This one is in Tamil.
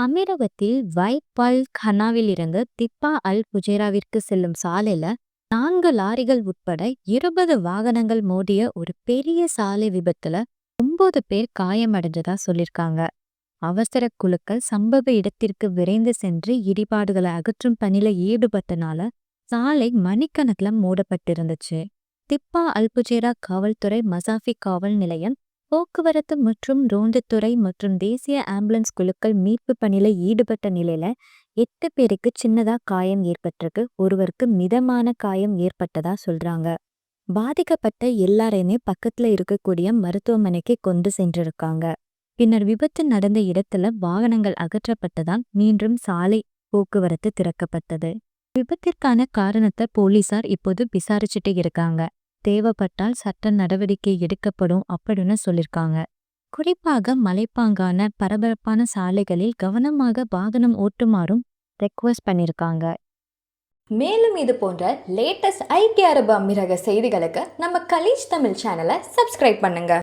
அமீரகத்தில் வைப்பால் கனாவிலிருந்து திப்பா அல் புஜேராவிற்கு செல்லும் சாலையில நான்கு லாரிகள் உட்பட இருபது வாகனங்கள் மோதிய ஒரு பெரிய சாலை விபத்துல ஒன்பது பேர் காயமடைஞ்சதா சொல்லிருக்காங்க. அவசர குழுக்கள் சம்பவ இடத்திற்கு விரைந்து சென்று இடிபாடுகளை அகற்றும் பணியில ஈடுபட்டனால சாலை மணிக்கணக்கில் மூடப்பட்டிருந்துச்சு. திப்பா அல்புஜேரா காவல்துறை மசாஃபி காவல் நிலையம் போக்குவரத்து மற்றும் ரோந்துத்துறை மற்றும் தேசிய ஆம்புலன்ஸ் குழுக்கள் மீட்பு பணியில ஈடுபட்ட நிலையில எட்டு பேருக்கு சின்னதா காயம் ஏற்பட்டிருக்கு. ஒருவருக்கு மிதமான காயம் ஏற்பட்டதா சொல்றாங்க. பாதிக்கப்பட்ட எல்லாரையுமே பக்கத்துல இருக்கக்கூடிய மருத்துவமனைக்கு கொண்டு சென்றிருக்காங்க. பின்னர் விபத்து நடந்த இடத்துல வாகனங்கள் அகற்றப்பட்டதால் மீண்டும் சாலை போக்குவரத்து திறக்கப்பட்டது. விபத்திற்கான காரணத்தை போலீசார் இப்போது விசாரிச்சுட்டு இருக்காங்க. தேவைப்பட்டால் சட்ட நடவடிக்கை எடுக்கப்படும் அப்படின்னு சொல்லியிருக்காங்க குறிப்பாக மலைப்பாங்கான பரபரப்பான சாலைகளில் கவனமாக வாகனம் ஓட்டுமாறும் ரெக்வஸ்ட் பண்ணியிருக்காங்க மேலும் இது போன்ற லேட்டஸ்ட் ஐக்கிய அரபு அமீரக செய்திகளுக்கு நம்ம கலீஜ் தமிழ் சேனலை சப்ஸ்கிரைப் பண்ணுங்க.